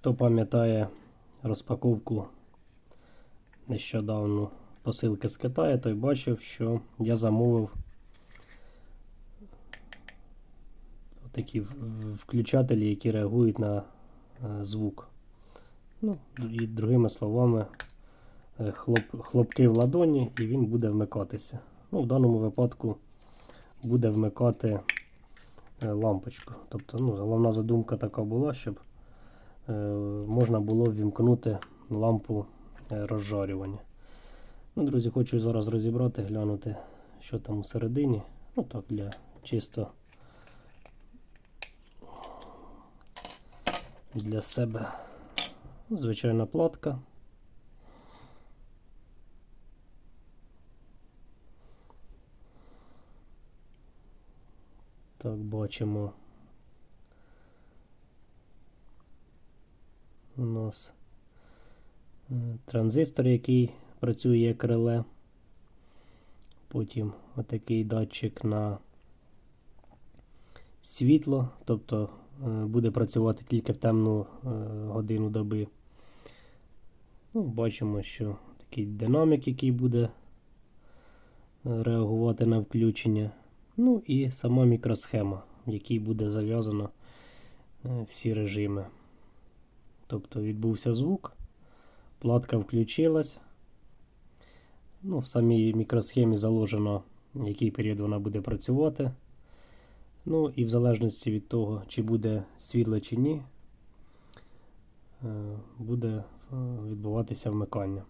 Хто пам'ятає розпаковку нещодавно посилки з Китаю, той бачив, що я замовив такі включателі, які реагують на е, звук. Ну, і другими словами, е, хлоп, хлопки в ладоні, і він буде вмикатися. Ну, в даному випадку буде вмикати е, лампочку. Тобто, ну, головна задумка така була, щоб можна було ввімкнути лампу е, розжарювання. Ну, друзі, хочу зараз розібрати, глянути, що там всередині. Ну так, для чисто для себе. Ну, Звичайна платка. Так, бачимо. У нас е, транзистор, який працює як реле. Потім отакий датчик на світло, тобто е, буде працювати тільки в темну е, годину доби. Ну, бачимо, що такий динамік, який буде реагувати на включення. Ну і сама мікросхема, в якій буде зав'язано всі режими. Тобто відбувся звук, платка включилась. Ну, в самій мікросхемі заложено, який період вона буде працювати. Ну і в залежності від того, чи буде світло чи ні, е, буде е, відбуватися вмикання.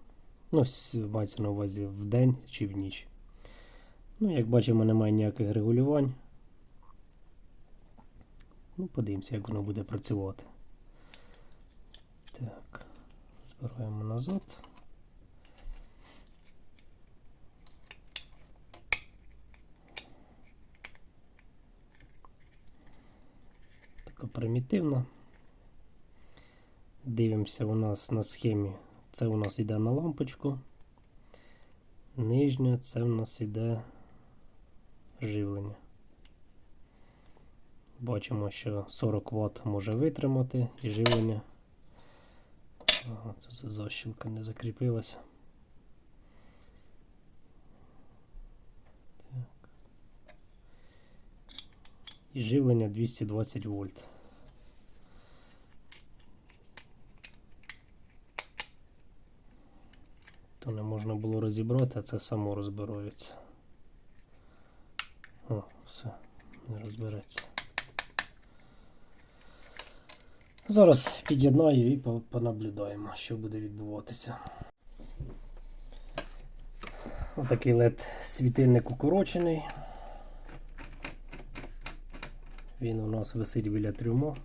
Ну, мається на увазі в день чи в ніч. Ну, як бачимо, немає ніяких регулювань. Ну, подивимося, як воно буде працювати. Так, збираємо назад. Така примітивна. Дивимося у нас на схемі. Це у нас йде на лампочку. Нижня це у нас йде живлення. Бачимо, що 40 Вт може витримати і живлення. Ага, це защілка не закріпилася. Так. І живлення 220 вольт. То не можна було розібрати, а це само розбирається. О, все, не розбереться. Зараз під'єднаю і понаблюдаємо, що буде відбуватися. Отакий LED світильник укорочений. Він у нас висить біля трюмо.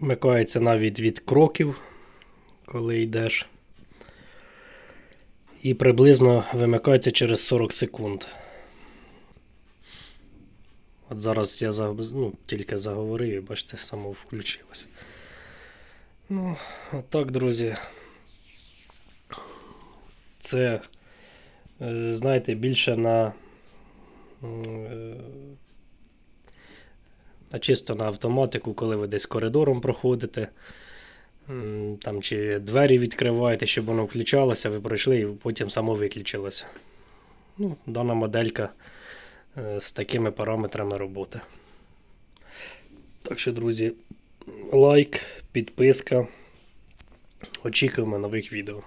Вмикається навіть від кроків, коли йдеш. І приблизно вимикається через 40 секунд. От зараз я ну, тільки заговорив і бачите, само включилося. Ну, от друзі. Це, е, знаєте, більше на, е, чисто на автоматику, коли ви десь коридором проходите. Там, чи двері відкриваєте, щоб воно включалося, ви пройшли і потім само виключилося. Ну, дана моделька е, з такими параметрами роботи. Так що, друзі, лайк, підписка. Очікуємо нових відео.